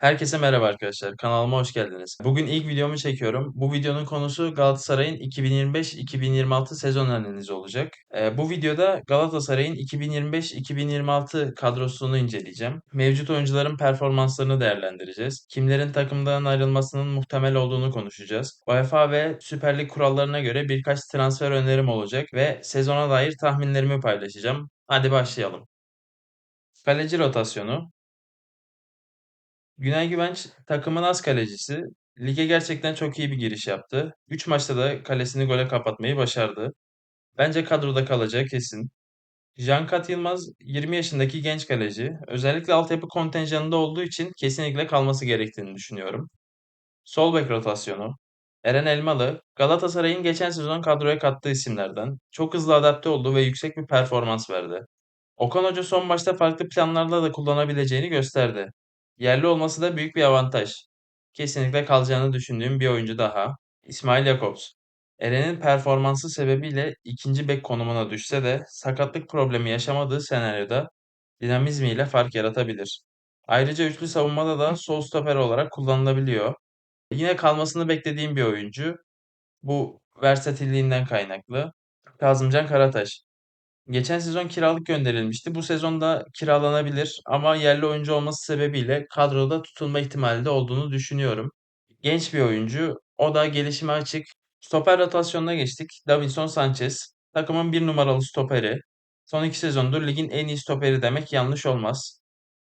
Herkese merhaba arkadaşlar. Kanalıma hoş geldiniz. Bugün ilk videomu çekiyorum. Bu videonun konusu Galatasaray'ın 2025-2026 sezon analizi olacak. Ee, bu videoda Galatasaray'ın 2025-2026 kadrosunu inceleyeceğim. Mevcut oyuncuların performanslarını değerlendireceğiz. Kimlerin takımdan ayrılmasının muhtemel olduğunu konuşacağız. UEFA ve Süper Lig kurallarına göre birkaç transfer önerim olacak ve sezona dair tahminlerimi paylaşacağım. Hadi başlayalım. Kaleci rotasyonu. Günay Güvenç takımın az kalecisi. Lige gerçekten çok iyi bir giriş yaptı. 3 maçta da kalesini gole kapatmayı başardı. Bence kadroda kalacağı kesin. Cankat Yılmaz 20 yaşındaki genç kaleci. Özellikle altyapı kontenjanında olduğu için kesinlikle kalması gerektiğini düşünüyorum. Sol bek rotasyonu. Eren Elmalı, Galatasaray'ın geçen sezon kadroya kattığı isimlerden. Çok hızlı adapte oldu ve yüksek bir performans verdi. Okan Hoca son maçta farklı planlarla da kullanabileceğini gösterdi. Yerli olması da büyük bir avantaj. Kesinlikle kalacağını düşündüğüm bir oyuncu daha. İsmail Jakobs. Eren'in performansı sebebiyle ikinci bek konumuna düşse de sakatlık problemi yaşamadığı senaryoda dinamizmiyle fark yaratabilir. Ayrıca üçlü savunmada da sol stoper olarak kullanılabiliyor. Yine kalmasını beklediğim bir oyuncu. Bu versatilliğinden kaynaklı. Kazımcan Karataş. Geçen sezon kiralık gönderilmişti. Bu sezon da kiralanabilir ama yerli oyuncu olması sebebiyle kadroda tutulma ihtimali de olduğunu düşünüyorum. Genç bir oyuncu. O da gelişime açık. Stoper rotasyonuna geçtik. Davinson Sanchez. Takımın bir numaralı stoperi. Son iki sezondur ligin en iyi stoperi demek yanlış olmaz.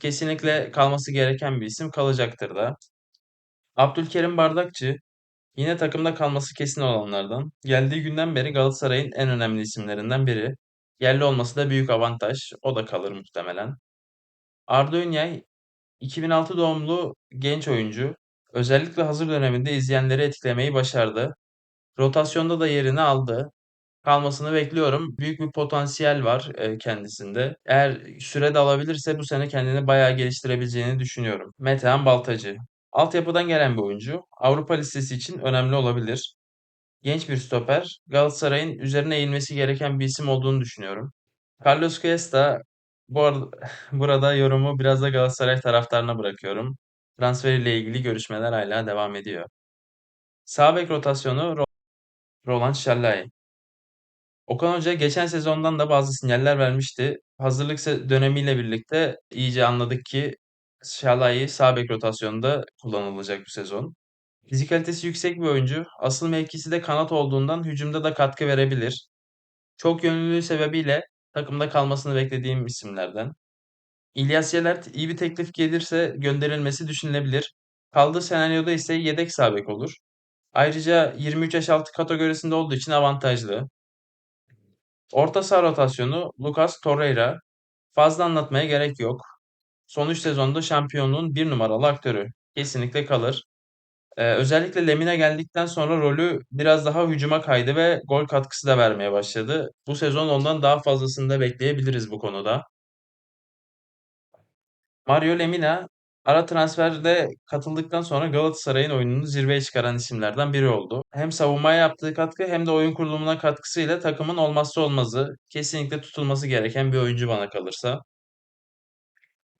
Kesinlikle kalması gereken bir isim kalacaktır da. Abdülkerim Bardakçı. Yine takımda kalması kesin olanlardan. Geldiği günden beri Galatasaray'ın en önemli isimlerinden biri. Yerli olması da büyük avantaj. O da kalır muhtemelen. Arda Ünyay 2006 doğumlu genç oyuncu. Özellikle hazır döneminde izleyenleri etkilemeyi başardı. Rotasyonda da yerini aldı. Kalmasını bekliyorum. Büyük bir potansiyel var e, kendisinde. Eğer süre de alabilirse bu sene kendini bayağı geliştirebileceğini düşünüyorum. Metehan Baltacı. Altyapıdan gelen bir oyuncu. Avrupa listesi için önemli olabilir. Genç bir stoper. Galatasaray'ın üzerine eğilmesi gereken bir isim olduğunu düşünüyorum. Carlos Cuesta bu arada, burada yorumu biraz da Galatasaray taraftarına bırakıyorum. Transferiyle ilgili görüşmeler hala devam ediyor. Sağ bek rotasyonu Ro- Roland Şallay. Okan Hoca geçen sezondan da bazı sinyaller vermişti. Hazırlık dönemiyle birlikte iyice anladık ki Şalai sağ bek rotasyonunda kullanılacak bu sezon. Fizikalitesi yüksek bir oyuncu. Asıl mevkisi de kanat olduğundan hücumda da katkı verebilir. Çok yönlülüğü sebebiyle takımda kalmasını beklediğim isimlerden. İlyas Yelert iyi bir teklif gelirse gönderilmesi düşünülebilir. Kaldığı senaryoda ise yedek sağ bek olur. Ayrıca 23 yaş altı kategorisinde olduğu için avantajlı. Orta saha rotasyonu Lucas Torreira. Fazla anlatmaya gerek yok. Son 3 sezonda şampiyonluğun bir numaralı aktörü. Kesinlikle kalır. Ee, özellikle Lemina geldikten sonra rolü biraz daha hücuma kaydı ve gol katkısı da vermeye başladı. Bu sezon ondan daha fazlasını da bekleyebiliriz bu konuda. Mario Lemina ara transferde katıldıktan sonra Galatasaray'ın oyununu zirveye çıkaran isimlerden biri oldu. Hem savunmaya yaptığı katkı hem de oyun kurulumuna katkısıyla takımın olmazsa olmazı, kesinlikle tutulması gereken bir oyuncu bana kalırsa.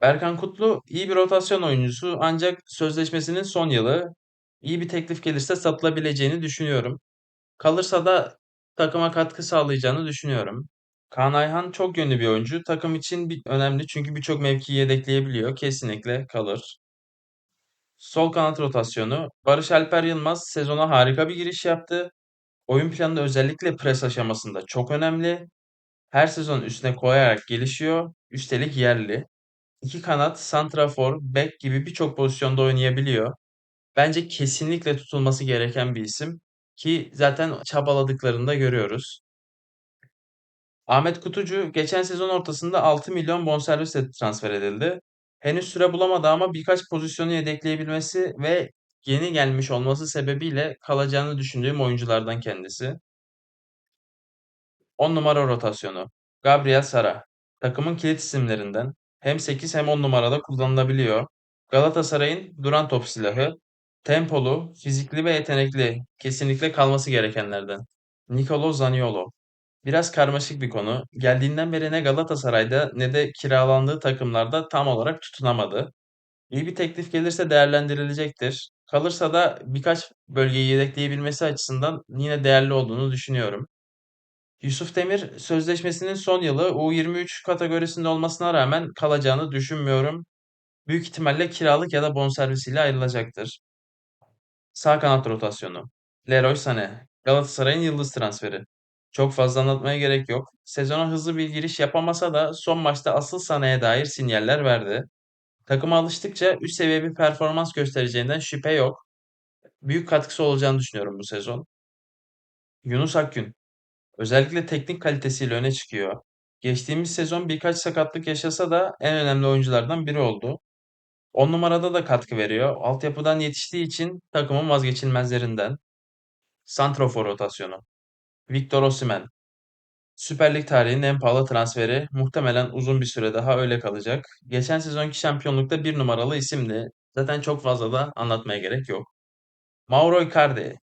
Berkan Kutlu iyi bir rotasyon oyuncusu ancak sözleşmesinin son yılı iyi bir teklif gelirse satılabileceğini düşünüyorum. Kalırsa da takıma katkı sağlayacağını düşünüyorum. Kaan Ayhan çok yönlü bir oyuncu. Takım için bir, önemli çünkü birçok mevkiyi yedekleyebiliyor. Kesinlikle kalır. Sol kanat rotasyonu. Barış Alper Yılmaz sezona harika bir giriş yaptı. Oyun planında özellikle pres aşamasında çok önemli. Her sezon üstüne koyarak gelişiyor. Üstelik yerli. İki kanat, santrafor, bek gibi birçok pozisyonda oynayabiliyor. Bence kesinlikle tutulması gereken bir isim ki zaten çabaladıklarını da görüyoruz. Ahmet Kutucu geçen sezon ortasında 6 milyon bonservisle transfer edildi. Henüz süre bulamadı ama birkaç pozisyonu yedekleyebilmesi ve yeni gelmiş olması sebebiyle kalacağını düşündüğüm oyunculardan kendisi. 10 numara rotasyonu. Gabriel Sara. Takımın kilit isimlerinden. Hem 8 hem 10 numarada kullanılabiliyor. Galatasaray'ın duran top silahı. Tempolu, fizikli ve yetenekli. Kesinlikle kalması gerekenlerden. Nicolo Zaniolo. Biraz karmaşık bir konu. Geldiğinden beri ne Galatasaray'da ne de kiralandığı takımlarda tam olarak tutunamadı. İyi bir teklif gelirse değerlendirilecektir. Kalırsa da birkaç bölgeyi yedekleyebilmesi açısından yine değerli olduğunu düşünüyorum. Yusuf Demir sözleşmesinin son yılı U23 kategorisinde olmasına rağmen kalacağını düşünmüyorum. Büyük ihtimalle kiralık ya da bonservisiyle ayrılacaktır. Sağ kanat rotasyonu. Leroy Sané. Galatasaray'ın yıldız transferi. Çok fazla anlatmaya gerek yok. Sezona hızlı bir giriş yapamasa da son maçta asıl Sané'ye dair sinyaller verdi. Takıma alıştıkça üst seviye bir performans göstereceğinden şüphe yok. Büyük katkısı olacağını düşünüyorum bu sezon. Yunus Akgün. Özellikle teknik kalitesiyle öne çıkıyor. Geçtiğimiz sezon birkaç sakatlık yaşasa da en önemli oyunculardan biri oldu. 10 numarada da katkı veriyor. Altyapıdan yetiştiği için takımın vazgeçilmezlerinden. Santrofor rotasyonu. Victor Osimhen. Süper Lig tarihinin en pahalı transferi. Muhtemelen uzun bir süre daha öyle kalacak. Geçen sezonki şampiyonlukta bir numaralı isimdi. Zaten çok fazla da anlatmaya gerek yok. Mauro Icardi.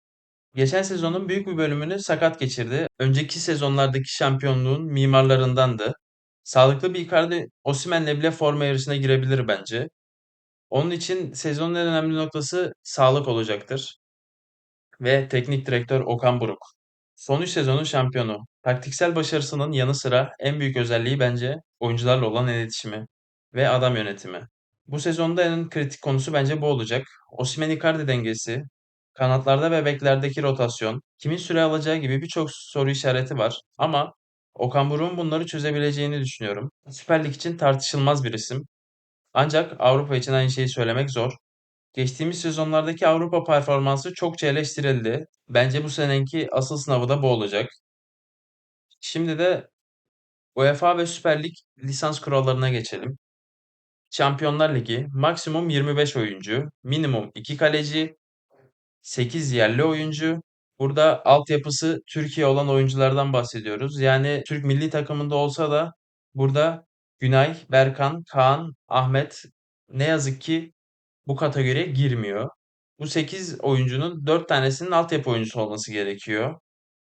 Geçen sezonun büyük bir bölümünü sakat geçirdi. Önceki sezonlardaki şampiyonluğun mimarlarındandı. Sağlıklı bir Icardi Osimhen'le bile forma yarışına girebilir bence. Onun için sezonun en önemli noktası sağlık olacaktır. Ve teknik direktör Okan Buruk. Son 3 sezonun şampiyonu. Taktiksel başarısının yanı sıra en büyük özelliği bence oyuncularla olan iletişimi ve adam yönetimi. Bu sezonda en kritik konusu bence bu olacak. Osimhen-Icardi dengesi, kanatlarda ve beklerdeki rotasyon, kimin süre alacağı gibi birçok soru işareti var. Ama Okan Buruk'un bunları çözebileceğini düşünüyorum. Süper Lig için tartışılmaz bir isim. Ancak Avrupa için aynı şeyi söylemek zor. Geçtiğimiz sezonlardaki Avrupa performansı çokça eleştirildi. Bence bu seneki asıl sınavı da bu olacak. Şimdi de UEFA ve Süper Lig lisans kurallarına geçelim. Şampiyonlar Ligi maksimum 25 oyuncu, minimum 2 kaleci, 8 yerli oyuncu. Burada altyapısı Türkiye olan oyunculardan bahsediyoruz. Yani Türk milli takımında olsa da burada Günay, Berkan, Kaan, Ahmet ne yazık ki bu kategoriye girmiyor. Bu 8 oyuncunun 4 tanesinin altyapı oyuncusu olması gerekiyor.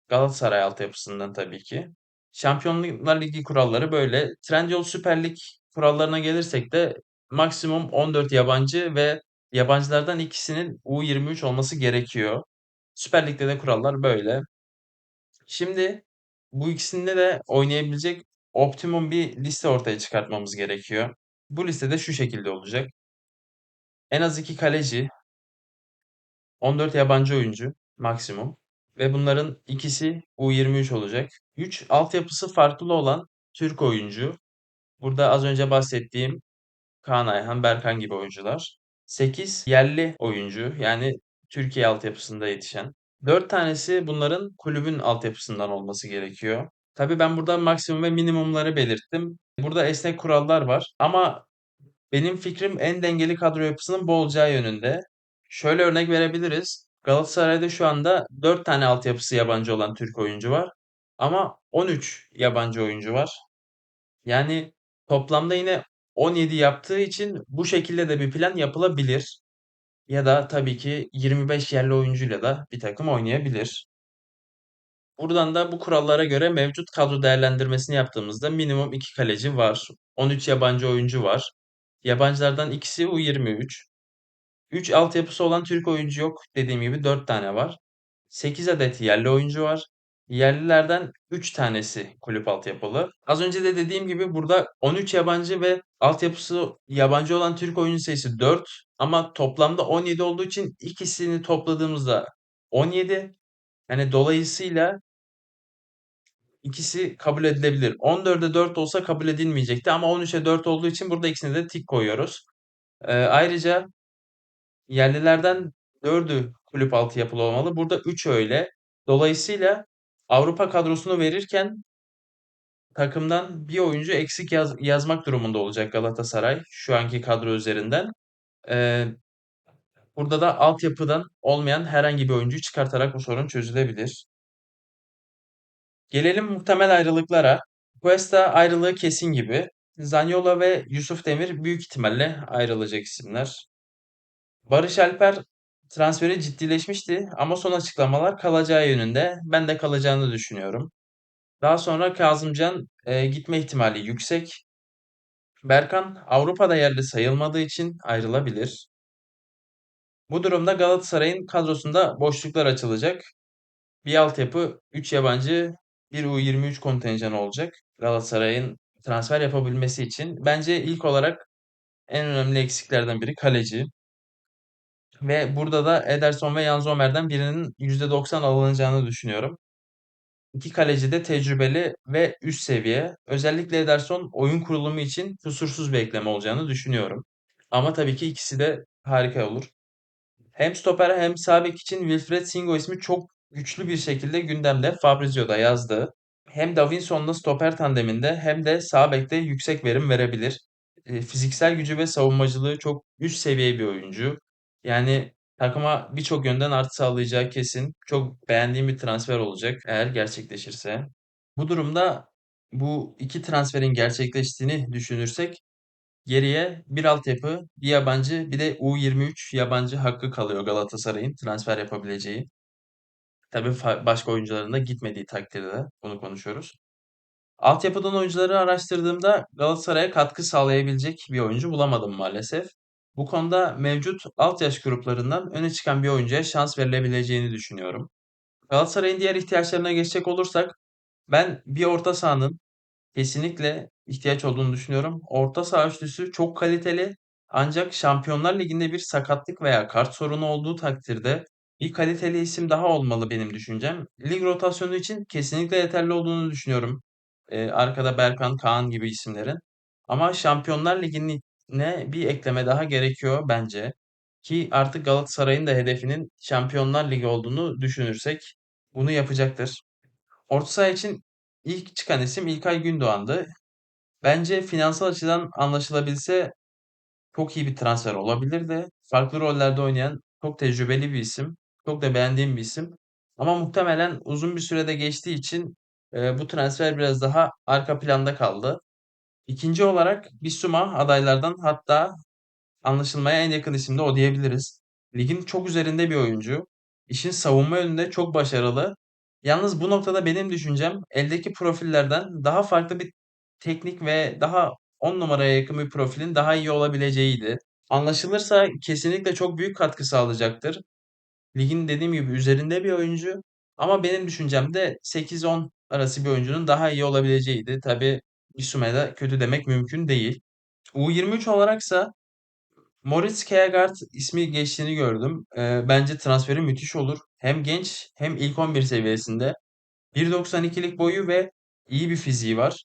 Galatasaray altyapısından tabii ki. Şampiyonlar Ligi kuralları böyle. Trendyol Süper Lig kurallarına gelirsek de maksimum 14 yabancı ve yabancılardan ikisinin U23 olması gerekiyor. Süper Lig'de de kurallar böyle. Şimdi bu ikisinde de oynayabilecek optimum bir liste ortaya çıkartmamız gerekiyor. Bu listede şu şekilde olacak. En az 2 kaleci, 14 yabancı oyuncu maksimum ve bunların ikisi U23 olacak. 3 altyapısı farklı olan Türk oyuncu. Burada az önce bahsettiğim Kaan Ayhan, Berkan gibi oyuncular. 8 yerli oyuncu yani Türkiye altyapısında yetişen. 4 tanesi bunların kulübün altyapısından olması gerekiyor. Tabii ben burada maksimum ve minimumları belirttim. Burada esnek kurallar var ama benim fikrim en dengeli kadro yapısının bu olacağı yönünde. Şöyle örnek verebiliriz. Galatasaray'da şu anda 4 tane altyapısı yabancı olan Türk oyuncu var. Ama 13 yabancı oyuncu var. Yani toplamda yine 17 yaptığı için bu şekilde de bir plan yapılabilir. Ya da tabii ki 25 yerli oyuncuyla da bir takım oynayabilir. Buradan da bu kurallara göre mevcut kadro değerlendirmesini yaptığımızda minimum 2 kaleci var. 13 yabancı oyuncu var. Yabancılardan ikisi U23. 3 altyapısı olan Türk oyuncu yok. Dediğim gibi 4 tane var. 8 adet yerli oyuncu var. Yerlilerden 3 tanesi kulüp altyapılı. Az önce de dediğim gibi burada 13 yabancı ve altyapısı yabancı olan Türk oyuncu sayısı 4. Ama toplamda 17 olduğu için ikisini topladığımızda 17. Yani dolayısıyla ikisi kabul edilebilir. 14'e 4 olsa kabul edilmeyecekti ama 13'e 4 olduğu için burada ikisine de tik koyuyoruz. Ee, ayrıca yerlilerden 4'ü kulüp altyapılı olmalı. Burada 3 öyle. Dolayısıyla Avrupa kadrosunu verirken takımdan bir oyuncu eksik yaz, yazmak durumunda olacak Galatasaray şu anki kadro üzerinden. Ee, burada da altyapıdan olmayan herhangi bir oyuncuyu çıkartarak bu sorun çözülebilir. Gelelim muhtemel ayrılıklara. Cuesta ayrılığı kesin gibi. Zaniolo ve Yusuf Demir büyük ihtimalle ayrılacak isimler. Barış Alper transferi ciddileşmişti ama son açıklamalar kalacağı yönünde. Ben de kalacağını düşünüyorum. Daha sonra Kazımcan e, gitme ihtimali yüksek. Berkan Avrupa'da yerli sayılmadığı için ayrılabilir. Bu durumda Galatasaray'ın kadrosunda boşluklar açılacak. Bir altyapı, 3 yabancı, bir U23 kontenjanı olacak. Galatasaray'ın transfer yapabilmesi için. Bence ilk olarak en önemli eksiklerden biri kaleci. Ve burada da Ederson ve Yan Sommer'den birinin %90 alınacağını düşünüyorum. İki kaleci de tecrübeli ve üst seviye. Özellikle Ederson oyun kurulumu için kusursuz bir ekleme olacağını düşünüyorum. Ama tabii ki ikisi de harika olur. Hem stoper hem sağ için Wilfred Singo ismi çok güçlü bir şekilde gündemde. Fabrizio da yazdı. Hem Davinson'la stoper tandeminde hem de sağ bekte yüksek verim verebilir. E, fiziksel gücü ve savunmacılığı çok üst seviye bir oyuncu. Yani takıma birçok yönden artı sağlayacağı kesin. Çok beğendiğim bir transfer olacak eğer gerçekleşirse. Bu durumda bu iki transferin gerçekleştiğini düşünürsek Geriye bir altyapı, bir yabancı, bir de U23 yabancı hakkı kalıyor Galatasaray'ın transfer yapabileceği. Tabii başka oyuncuların da gitmediği takdirde bunu konuşuyoruz. Altyapıdan oyuncuları araştırdığımda Galatasaray'a katkı sağlayabilecek bir oyuncu bulamadım maalesef. Bu konuda mevcut alt yaş gruplarından öne çıkan bir oyuncuya şans verilebileceğini düşünüyorum. Galatasaray'ın diğer ihtiyaçlarına geçecek olursak ben bir orta sahanın Kesinlikle ihtiyaç olduğunu düşünüyorum. Orta saha üçlüsü çok kaliteli. Ancak Şampiyonlar Ligi'nde bir sakatlık veya kart sorunu olduğu takdirde bir kaliteli isim daha olmalı benim düşüncem. Lig rotasyonu için kesinlikle yeterli olduğunu düşünüyorum. Ee, arkada Berkan, Kaan gibi isimlerin. Ama Şampiyonlar Ligi'ne bir ekleme daha gerekiyor bence. Ki artık Galatasaray'ın da hedefinin Şampiyonlar Ligi olduğunu düşünürsek bunu yapacaktır. Orta saha için ilk çıkan isim İlkay Gündoğan'dı. Bence finansal açıdan anlaşılabilse çok iyi bir transfer olabilirdi. Farklı rollerde oynayan çok tecrübeli bir isim. Çok da beğendiğim bir isim. Ama muhtemelen uzun bir sürede geçtiği için e, bu transfer biraz daha arka planda kaldı. İkinci olarak Bissouma adaylardan hatta Anlaşılmaya en yakın isim de o diyebiliriz. Ligin çok üzerinde bir oyuncu. İşin savunma yönünde çok başarılı. Yalnız bu noktada benim düşüncem eldeki profillerden daha farklı bir teknik ve daha 10 numaraya yakın bir profilin daha iyi olabileceğiydi. Anlaşılırsa kesinlikle çok büyük katkı sağlayacaktır. Ligin dediğim gibi üzerinde bir oyuncu. Ama benim düşüncemde 8-10 arası bir oyuncunun daha iyi olabileceğiydi. Tabii Bissouma'da kötü demek mümkün değil. U23 olaraksa Moritz Kjærgaard ismi geçtiğini gördüm. Ee, bence transferi müthiş olur. Hem genç hem ilk 11 seviyesinde. 1.92'lik boyu ve iyi bir fiziği var.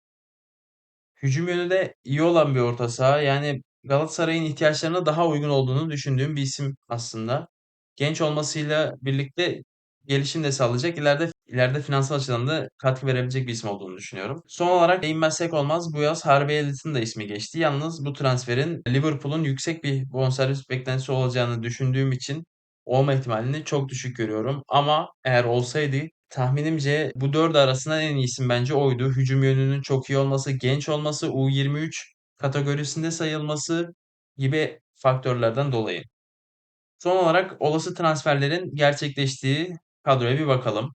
Hücum yönü de iyi olan bir orta saha. Yani Galatasaray'ın ihtiyaçlarına daha uygun olduğunu düşündüğüm bir isim aslında. Genç olmasıyla birlikte gelişim de sağlayacak. İleride ileride finansal açıdan da katkı verebilecek bir isim olduğunu düşünüyorum. Son olarak değinmezsek olmaz. Bu yaz Harvey Elliott'ın da ismi geçti. Yalnız bu transferin Liverpool'un yüksek bir bonservis beklentisi olacağını düşündüğüm için olma ihtimalini çok düşük görüyorum. Ama eğer olsaydı tahminimce bu dört arasından en iyi isim bence oydu. Hücum yönünün çok iyi olması, genç olması, U23 kategorisinde sayılması gibi faktörlerden dolayı. Son olarak olası transferlerin gerçekleştiği kadroya bir bakalım.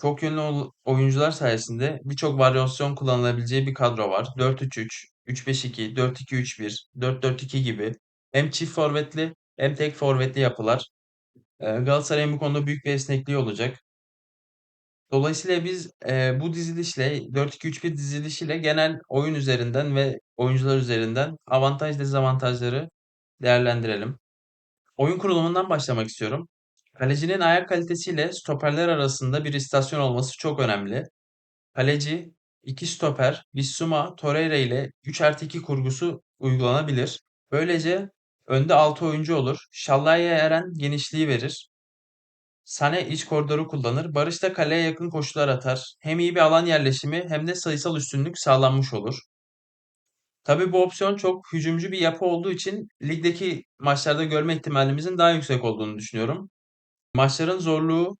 Çok yönlü oyuncular sayesinde birçok varyasyon kullanılabileceği bir kadro var. 4-3-3, 3-5-2, 4-2-3-1, 4-4-2 gibi hem çift forvetli hem tek forvetli yapılar. Ee, Galatasaray'ın bu konuda büyük bir esnekliği olacak. Dolayısıyla biz e, bu dizilişle 4-2-3-1 dizilişiyle genel oyun üzerinden ve oyuncular üzerinden avantaj dezavantajları değerlendirelim. Oyun kurulumundan başlamak istiyorum. Kalecinin ayak kalitesiyle stoperler arasında bir istasyon olması çok önemli. Kaleci, iki stoper, Bissouma, Torreira ile 3 artı 2 kurgusu uygulanabilir. Böylece önde 6 oyuncu olur. Şallay'a Eren genişliği verir. Sane iç koridoru kullanır. Barış da kaleye yakın koşular atar. Hem iyi bir alan yerleşimi hem de sayısal üstünlük sağlanmış olur. Tabii bu opsiyon çok hücumcu bir yapı olduğu için ligdeki maçlarda görme ihtimalimizin daha yüksek olduğunu düşünüyorum. Maçların zorluğu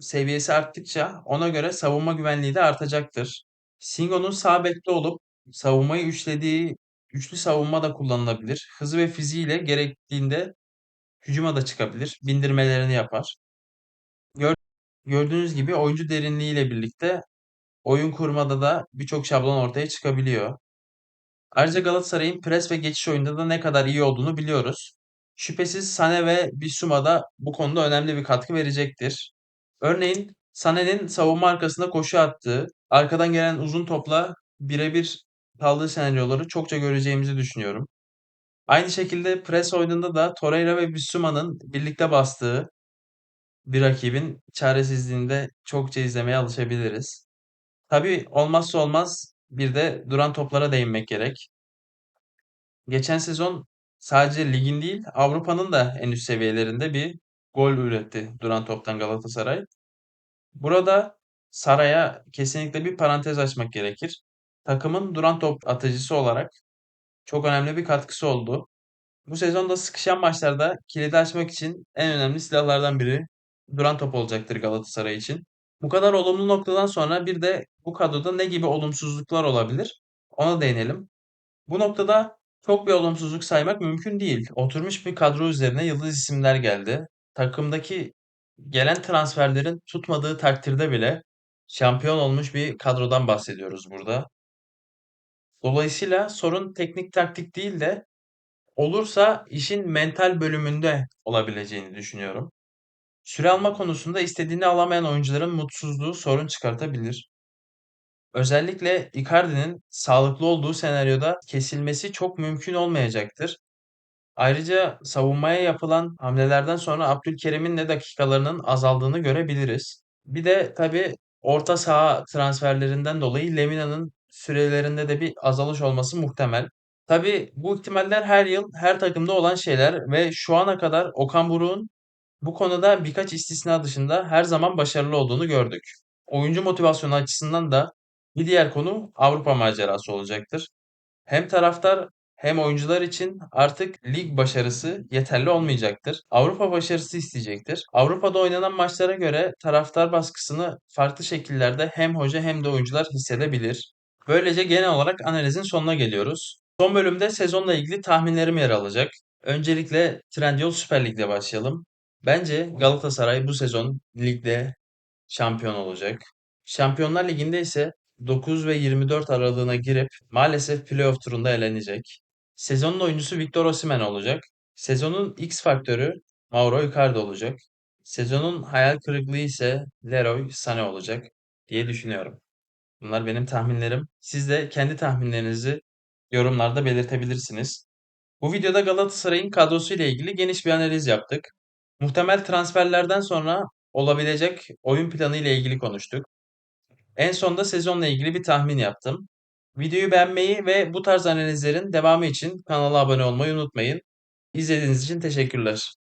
seviyesi arttıkça ona göre savunma güvenliği de artacaktır. Singo'nun sağ bekte olup savunmayı üçlediği üçlü savunma da kullanılabilir. Hızı ve fiziğiyle gerektiğinde hücuma da çıkabilir. Bindirmelerini yapar. Gör- gördüğünüz gibi oyuncu derinliğiyle birlikte oyun kurmada da birçok şablon ortaya çıkabiliyor. Ayrıca Galatasaray'ın pres ve geçiş oyunda da ne kadar iyi olduğunu biliyoruz. Şüphesiz Sané ve Bissouma da bu konuda önemli bir katkı verecektir. Örneğin Sané'nin savunma arkasında koşu attığı, arkadan gelen uzun topla birebir kaldığı senaryoları çokça göreceğimizi düşünüyorum. Aynı şekilde pres oyununda da Torreira ve Bissouma'nın birlikte bastığı bir rakibin çaresizliğinde çokça izlemeye alışabiliriz. Tabii olmazsa olmaz bir de duran toplara değinmek gerek. Geçen sezon sadece ligin değil Avrupa'nın da en üst seviyelerinde bir gol üretti duran toptan Galatasaray. Burada Saray'a kesinlikle bir parantez açmak gerekir. Takımın duran top atıcısı olarak çok önemli bir katkısı oldu. Bu sezonda sıkışan maçlarda kilidi açmak için en önemli silahlardan biri duran top olacaktır Galatasaray için. Bu kadar olumlu noktadan sonra bir de bu kadroda ne gibi olumsuzluklar olabilir? Ona değinelim. Bu noktada çok bir olumsuzluk saymak mümkün değil. Oturmuş bir kadro üzerine yıldız isimler geldi. Takımdaki gelen transferlerin tutmadığı takdirde bile şampiyon olmuş bir kadrodan bahsediyoruz burada. Dolayısıyla sorun teknik taktik değil de olursa işin mental bölümünde olabileceğini düşünüyorum. Süre alma konusunda istediğini alamayan oyuncuların mutsuzluğu sorun çıkartabilir. Özellikle Icardi'nin sağlıklı olduğu senaryoda kesilmesi çok mümkün olmayacaktır. Ayrıca savunmaya yapılan hamlelerden sonra Abdülkerim'in de dakikalarının azaldığını görebiliriz. Bir de tabii orta saha transferlerinden dolayı Lemina'nın sürelerinde de bir azalış olması muhtemel. Tabii bu ihtimaller her yıl her takımda olan şeyler ve şu ana kadar Okan Buruk'un bu konuda birkaç istisna dışında her zaman başarılı olduğunu gördük. Oyuncu motivasyonu açısından da bir diğer konu Avrupa macerası olacaktır. Hem taraftar hem oyuncular için artık lig başarısı yeterli olmayacaktır. Avrupa başarısı isteyecektir. Avrupa'da oynanan maçlara göre taraftar baskısını farklı şekillerde hem hoca hem de oyuncular hissedebilir. Böylece genel olarak analizin sonuna geliyoruz. Son bölümde sezonla ilgili tahminlerim yer alacak. Öncelikle Trendyol Süper Lig'de başlayalım. Bence Galatasaray bu sezon ligde şampiyon olacak. Şampiyonlar Ligi'nde ise 9 ve 24 aralığına girip maalesef playoff turunda elenecek. Sezonun oyuncusu Victor Osimhen olacak. Sezonun X faktörü Mauro Icardi olacak. Sezonun hayal kırıklığı ise Leroy Sané olacak diye düşünüyorum. Bunlar benim tahminlerim. Siz de kendi tahminlerinizi yorumlarda belirtebilirsiniz. Bu videoda Galatasaray'ın kadrosu ile ilgili geniş bir analiz yaptık. Muhtemel transferlerden sonra olabilecek oyun planı ile ilgili konuştuk. En sonunda sezonla ilgili bir tahmin yaptım. Videoyu beğenmeyi ve bu tarz analizlerin devamı için kanala abone olmayı unutmayın. İzlediğiniz için teşekkürler.